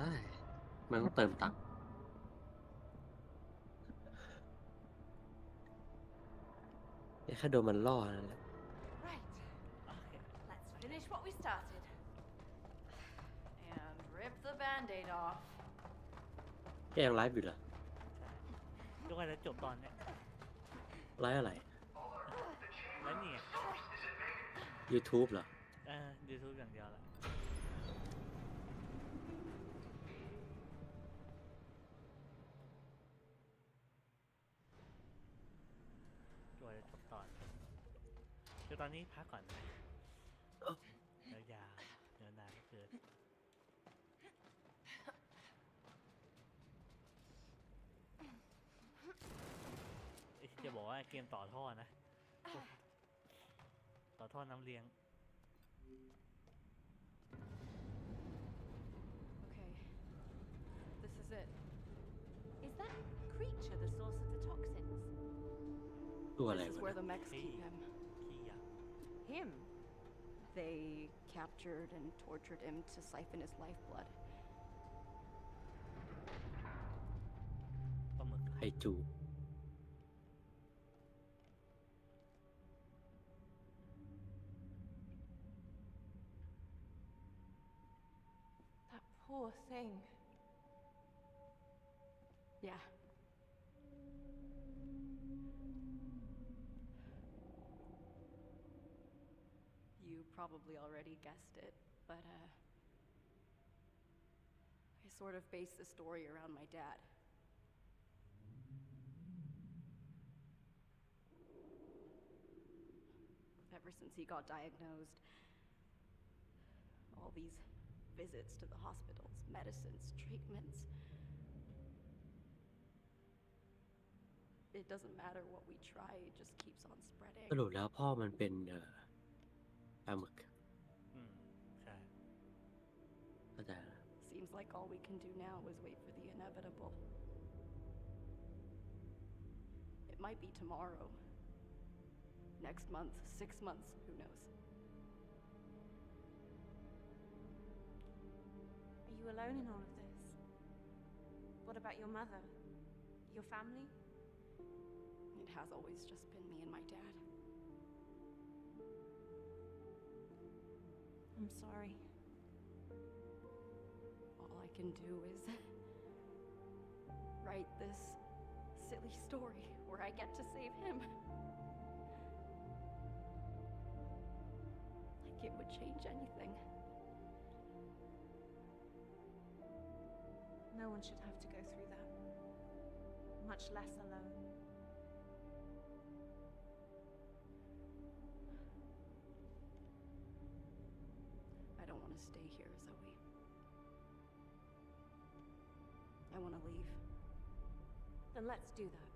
ได้ มันต้องเติมตังค์เนี่ยแค่โดนมันล่อนั่นแหละ Right. โอเค Let's finish what we started. And rip the band-aid off. แกยังไลฟ์อยู่เหรอ ทุกคนจะจบตอนเนี้ยไลฟ์อะไร แล้วนี่ไง YouTube เหรอ เออยูทูบอย่างเดียวละตัวจะจบตอนคือ ตอนนี้พักก่อนนะเดี๋ยวยาวเดี๋ยวนานเกินเอ๊ะจะบอกว่าเกมต่อท่อนะ ต่อท่อน้ำเลี้ยง Okay. This is it. Is that creature the source of the toxins? ตัวอะไร This is วะ where เนี่ย the mechs keep Hey. him. him. They captured and tortured him to siphon his lifeblood. I too. That poor thing. Yeah. probably already guessed it, but uh I sort of based the story around my dad. Ever since he got diagnosed, all these visits to the hospitals, medicines, treatments. It doesn't matter what we try, it just keeps on spreading. สรุปแล้วพ่อมันเป็นเอ่อป ลาหมึก อืม ใช่ เข้าใจแล้ว Seems like all we can do now is wait for the inevitable. It might be tomorrow. Next month, six months, who knows? Are you alone in all of this? What about your mother? Your family? It has always just been me and my dad. I'm sorry. All I can do is write this silly story where I get to save him. Like it would change anything. No one should have to go through that. Much less alone. Stay here, Zoe. I want to leave. Then let's do that.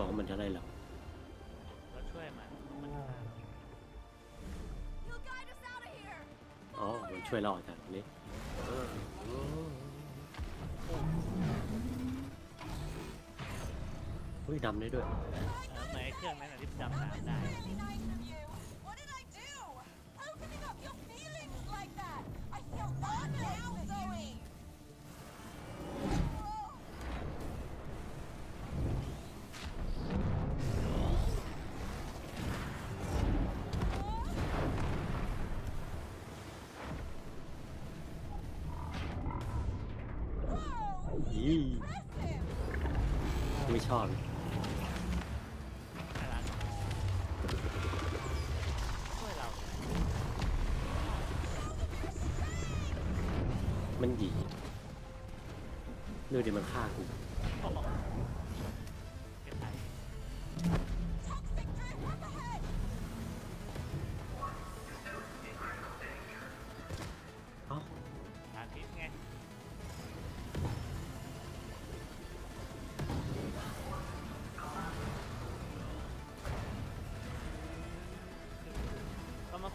บอกว่ามันจะอะไรหรอเราช่วยมันมันฆ่าเรา He'll guide us out of here! อ๋อ มันช่วยเราออกจากตรงนี้อุ้ยดำได้ด้วย เออเหมือนไอ้เครื่องนั้นนะที่ดำน้ำได้ really nice of you. ไม่ชอบมันหยีดูดิมันฆ่ากู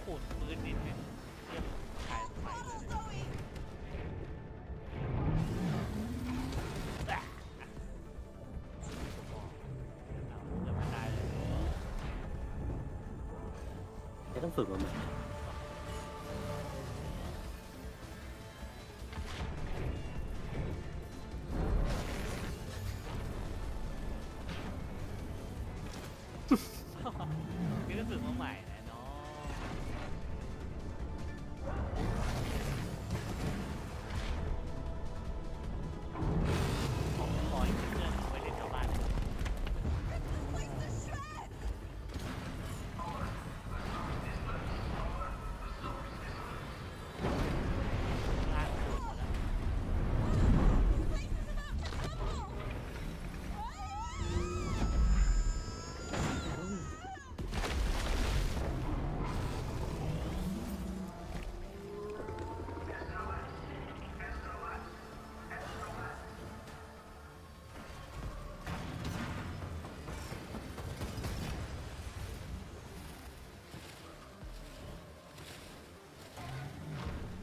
ขูดปืนดินึงเขายไปจะต้องฝึกมาใหม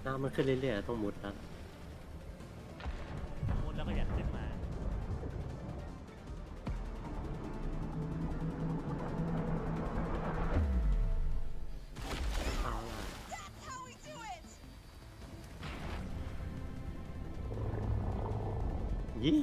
น้ำมันขึ้นเรื่อยๆต้องมุดแล้วมุดแล้วก็อยากขึ้นมา เอาล่ะ That's how we do it! ยี่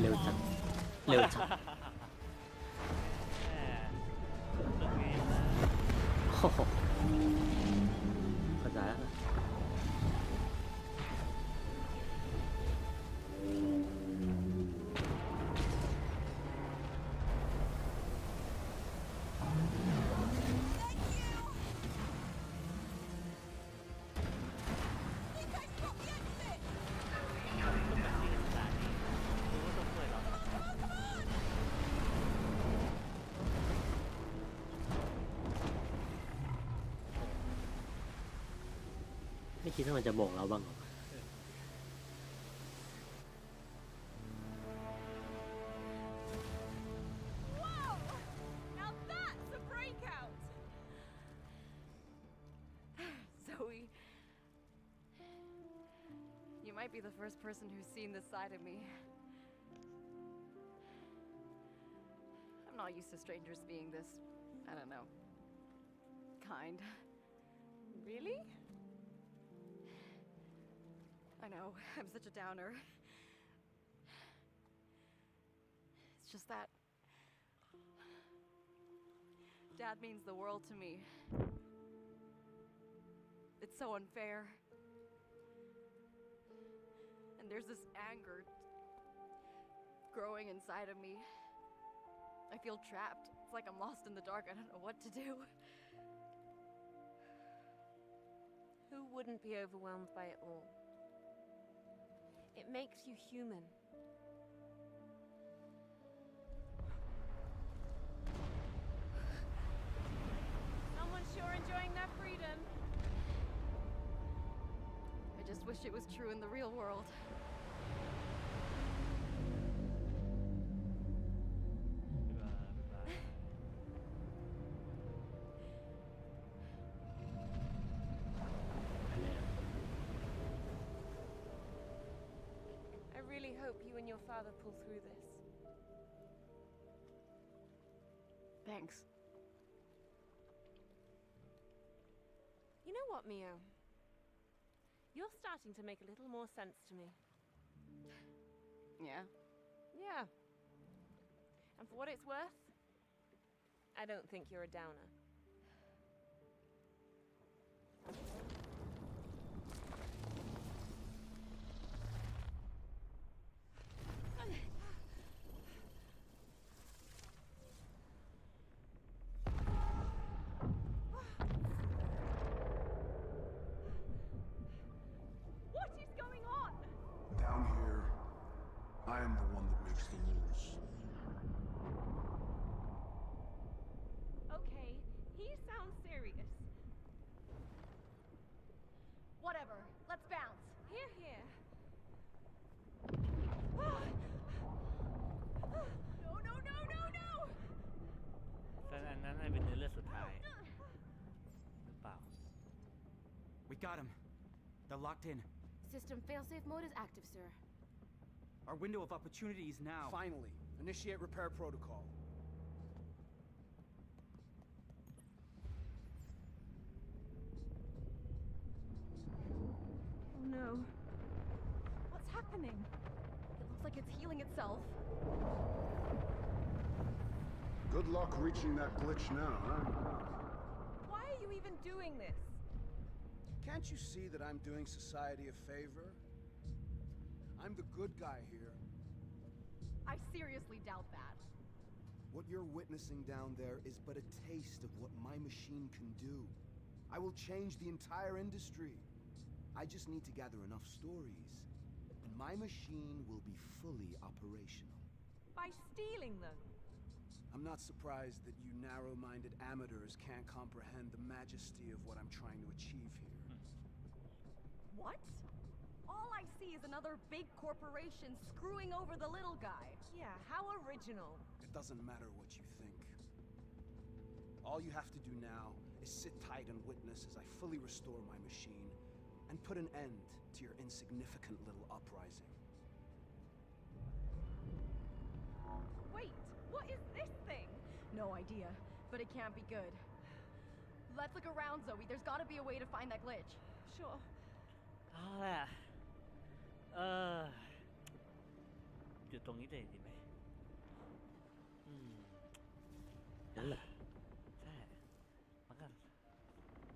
เร็วจัง เร็วจังเข้าใจแล้ว คิดว่ามันจะบอกเราบ้างเหรอ Whoa! Now that's a breakout! Zoe. You might be the first person who's seen this side of me. I'm not used to strangers being this, I don't know, kind. Really? I know, I'm such a downer. It's just that. Dad means the world to me. It's so unfair. And there's this anger growing inside of me. I feel trapped. It's like I'm lost in the dark. I don't know what to do. Who wouldn't be overwhelmed by it all? It makes you human. Someone's sure enjoying their freedom. I just wish it was true in the real world. Father pull through this. Thanks. You know what, Mio? You're starting to make a little more sense to me. Yeah. Yeah. And for what it's worth, I don't think you're a downer. What is going on? Down here, I am the one that makes the rules. got him. They're locked in. System failsafe mode is active, sir. Our window of opportunity is now. Finally, initiate repair protocol. Oh no. What's happening? It looks like it's healing itself. Good luck reaching that glitch now, huh? Why are you even doing this? Can't you see that I'm doing society a favor? I'm the good guy here. I seriously doubt that. What you're witnessing down there is but a taste of what my machine can do. I will change the entire industry. I just need to gather enough stories, and my machine will be fully operational. By stealing them? I'm not surprised that you narrow minded amateurs can't comprehend the majesty of what I'm trying to achieve here. What? All I see is another big corporation screwing over the little guy. Yeah, how original. It doesn't matter what you think. All you have to do now is sit tight and witness as I fully restore my machine and put an end to your insignificant little uprising. Wait, what is this thing? No idea, but it can't be good. Let's look around, Zoe. There's gotta be a way to find that glitch. Sure. เอาล่ะเออหยุดตรงนี้เลยดีไหมอืมนั่นแหละใช่มันก็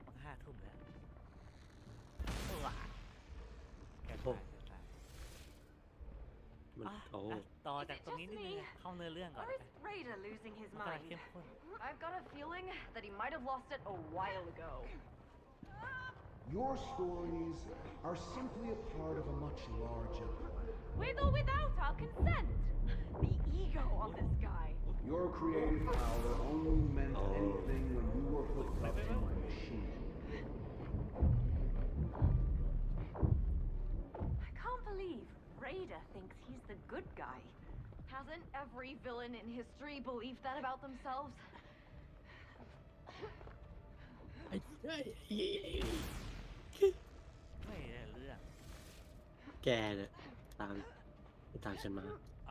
มันห้าทุ่มแล้วโอ้ว่ะแกตายแกตายมันอะโอ้อะต่อ Is จาก it ตรงนี้ just นิดนึง me? อะเข้าเนื้อเรื่องก่อน Or แล้ว is กัน Raider losing his มันกำลัง mind? เข้มข้น I've got a feeling that he might have lost it a while ago. Your stories are simply a part of a much larger plan. With or without our consent? The ego on this guy. Your creative power only meant anything when you were hooked up to my machine. I can't believe Raider thinks he's the good guy. Hasn't every villain in history believed that about themselves? ไอ้ แกเนี่ยตามตามฉันมา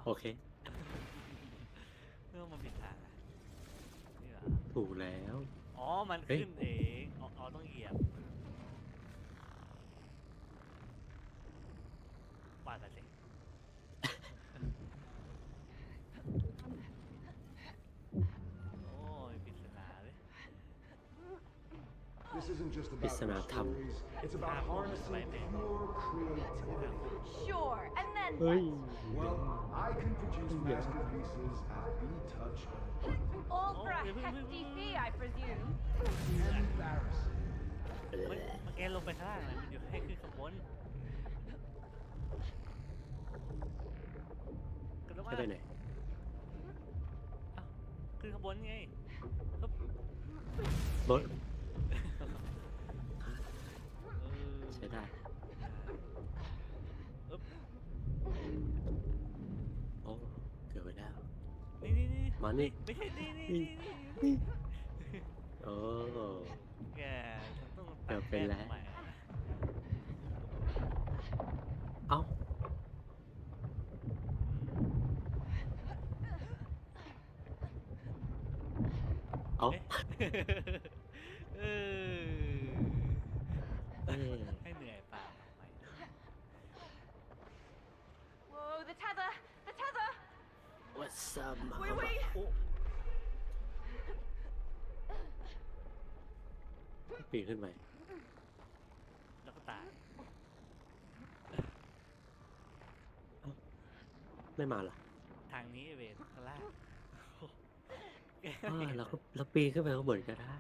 โอเค เรื่องมันผิดทางอะนี่เหรอถูกแล้ว อ๋อ มันเฮ้ย ขึ้นเองอ๋ออ๋อต้องเหยียบว่ากันสิ isn't just about Pissana your Tam. stories. It's about Ah, harnessing Spider-Man. pure creativity. Sure, and then เฮ้ย what? Well, I can produce masterpieces at the touch of a button. All for a Oh, wait, wait, wait, hefty wait. fee, I presume. Embarrassing. มันมันแกลงไปข้างล่างเลยมันอยู่ให้ขึ้นข้างบนกระโดดมา จะไปไหน เอ้าขึ้นข้างบนไงฮึบ รถ มานี่ ไม่ใช่นี่นี่นี่นี่นี่โอ้ แกฉันต้องเกือบไปแล้วตัดม่ใหม่นะ เอ้า เอ้า เอ๊ะเออ เอ้ย ให้เหนื่อยเปล่าไม่ Whoa, the tether! The tether! What's up วิวิ โอ้ ปีนขึ้นไปแล้วก็ตายไม่มาเหรอทางนี้เวนข้างล่างโอ้แกอ่าเราก็เราปีนขึ้นไปข้างบนก็ได้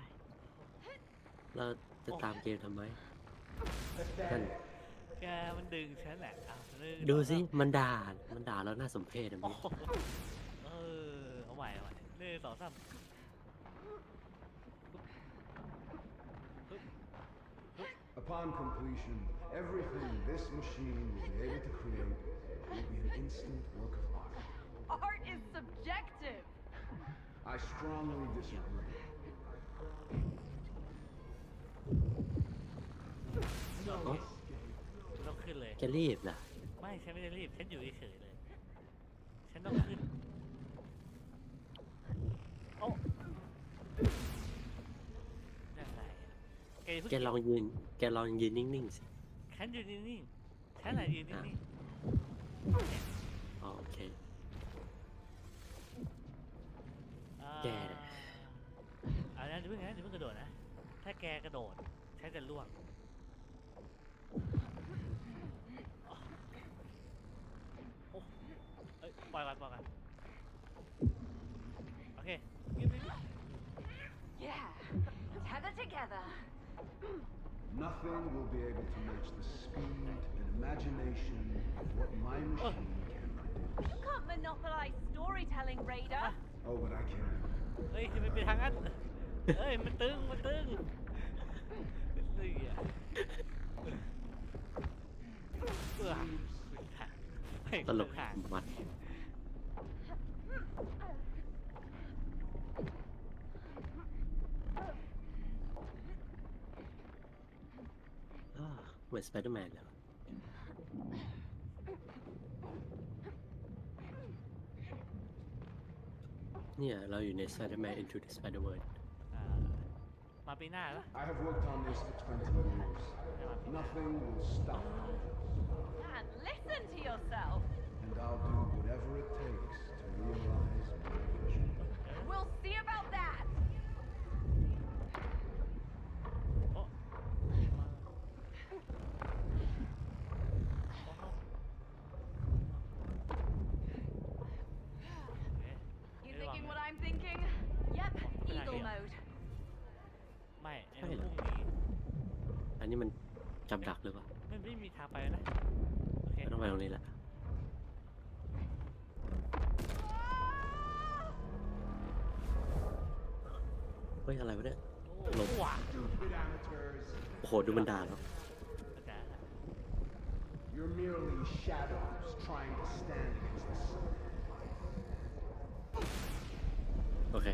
เราจะตามเกมทำไมนั่นแกมันดึงฉันแหละอ้าวดึงดูสิมันด่ามันด่าแล้วน่าสมเพชอะโอ้มิโหเออเอาใหม่เอาใหม่หนึ่งสองสาม Upon completion, everything this machine will be able to create will be an instant work of art. Art is subjective. I strongly disagree. อ๋อ ต้องขึ้นเลย แกรีบนะ ไม่ ฉันไม่ได้รีบ ฉันอยู่เฉยๆเลย ฉันต้องขึ้น เพิ่งแกลองยืน แกลองยืนนิ่งๆสิ ฉันอยู่นิ่งๆฉันอะยืนนิ่งอ๋อโอเค ๆอ่าแกเนี่ยเอานะเดี๋ยวเพิ่งนะเดี๋ยวเพิ่งกระโดดนะ ถ้าแกกระโดดฉันจะล่วงโอ้เอ้ยปล่อยก่อนปล่อยก่อนโอเคยืนนิ่ง Yeah. Tether together. Nothing will be able to match the speed and imagination of what my machine can produce. You can't monopolize storytelling, Raider. Oh, but I can. ๆเฮ้ยจะไม่ไปทางนั้น เฮ้ย มันตึง มันตึงเฮ้ยอะเบื่อไม่ ตลก ขาด มัน เราอยู่ใน Spider-Man Into the Spider-Verse อ่ามาปีหน้าแล้ว I have worked on this for 20 years. Nothing will stop me, Man, listen to yourself. and I'll do whatever it takes to realize my vision. We'll see about นนี้มันจับดักหรือเปล่ามันไม่มีทางไปแล้วนะ โอเคไม่ต้องไปตรงนี้แหละ เฮ้ย อะไรวะเนี่ยโอ้หลบหวา Stupid amateurs. โอ้โห ดูมันด่าแล้วอาจารย์ You're merely shadows trying to stand against the sun. โอเค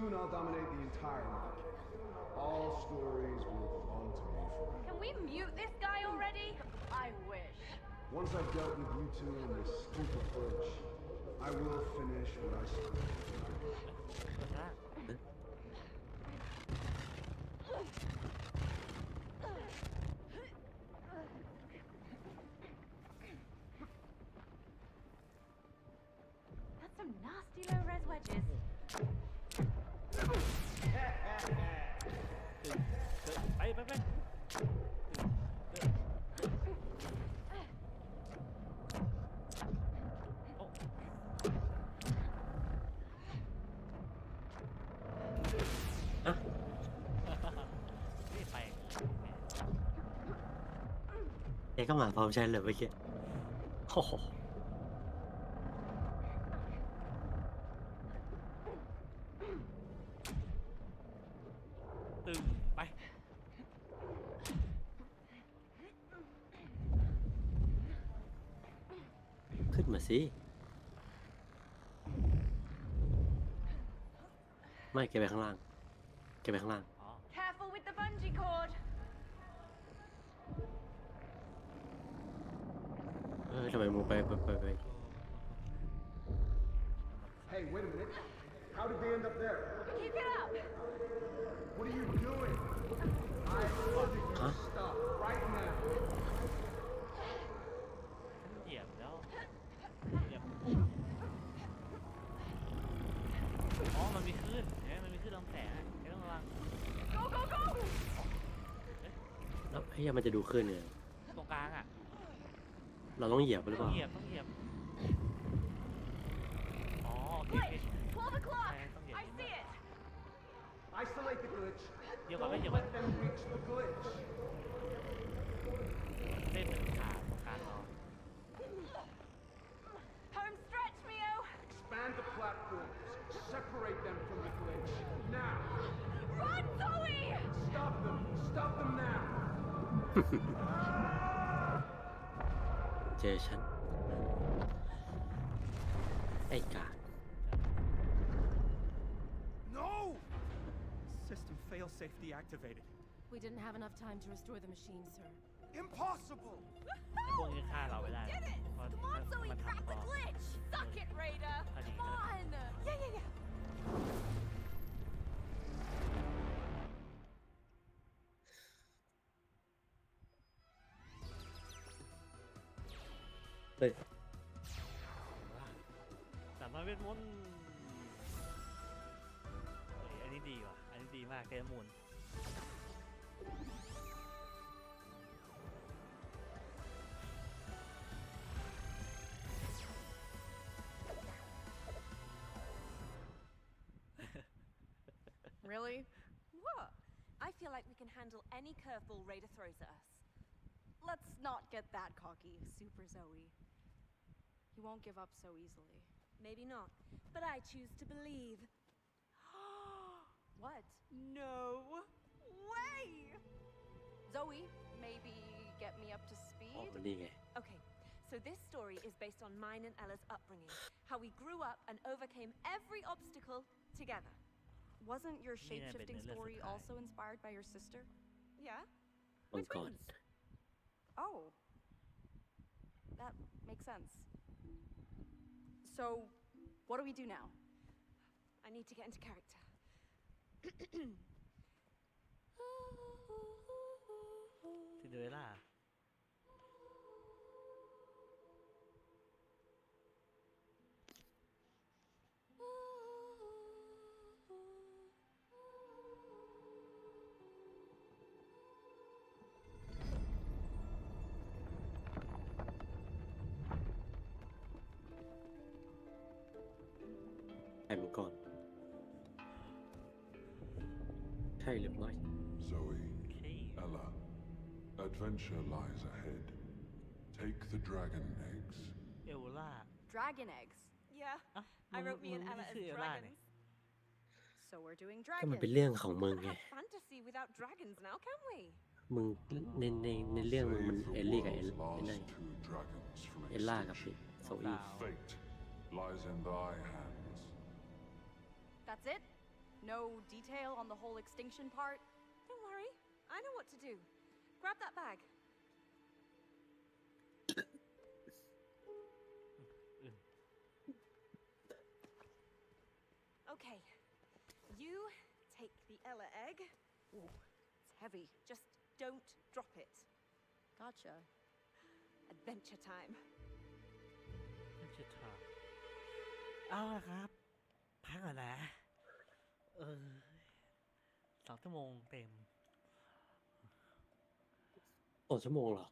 Soon I'll dominate the entire market. All stories will fall to me. Can we mute this guy already? I wish. Once I've dealt with you two and this stupid bridge, I will finish what I started. That's some nasty low-res wedges. แกก็มาพร้อมฉันเลยเมื่อกี้โอ้โหตึงไป ขึ้นมาสิ ไม่แกไปข้างล่างแกไปข้างล่างอ๋อ Careful with the bungee cord. ทำไมมึงไปไปไปไป Hey, wait a minute. How did they end up there? Keep it up. What are you doing? I ordered you to Huh? stop right now. เหยียบแล้วเหยียบอ๋อมันมีคลื่นเห็นไหมมันมีคลื่นลำแสงอะไม่ต้องระวัง Go, go, go. แล้วเฮ้ยมันจะดูขึ้นเนี่ยตรงกลางอะ เราต้องเหยียบหรือเป ต้อ ล่า งเหยียบต้องเหยียบ อ๋อโอเคโอเค Glitch. 12 o'clock. Okay, don't get I me see mad. it. Isolate the glitch. Yeah, but Don't wait, let wait. them reach the glitch. เล่นเป็นขาตรงกลางเรา Home stretch, Mio. Expand the platforms. Separate them from the glitch. Now. Run, Zoe. Stop them. Stop them now. เจอฉัน No! System failsafe deactivated. We didn't have enough time to restore the machine, sir. Impossible! เฮ้ย สามร้อยเวทมนต์เฮ้ยอันนี้ดีว่ะ อันนี้ดีมากเทมูล Really? What? I feel like we can handle any curveball Raider throws at us. Let's not get that cocky, Super Zoe. You won't give up so easily. Maybe not, but I choose to believe. what? No way! Zoe, maybe get me up to speed? Okay, so this story is based on mine and Ella's upbringing. How we grew up and overcame every obstacle together. Wasn't your shape-shifting story also inspired by your sister? Yeah? We're. Oh. That makes sense. So, what do we do now? I need to get into character. ซิน ใช่หรือไม่ Zoe, โอเค Ella, adventure lies ahead. Take the dragon eggs. เอลล่า Dragon eggs. Yeah, อ่ะ I มึง wrote me มึ and ง Ella ไม่ as ชื่อเอลล่าเนี่ย dragons. So we're doing ก็มัน dragons. เป็นเรื่องของมึง Can't ไง have fantasy without dragons now, can we? มึงในในในเรื่องมึงมัน Save เอ the ลลี่กับเอล world's ไอ้นั่น last two dragons from เอลล่ากับ extinction. โซอี้ Fate lies in thy hands. That's it? No detail on the whole extinction part? Don't worry, I know what to do. Grab that bag. Okay, you take the Ella egg. Ooh, it's heavy. Just don't drop it. Gotcha. Adventure time. นั่นชื่อทางเอาละครับ พักก่อนนะ เออสองชั่วโมงเต็มสองชั่วโมงเหรอ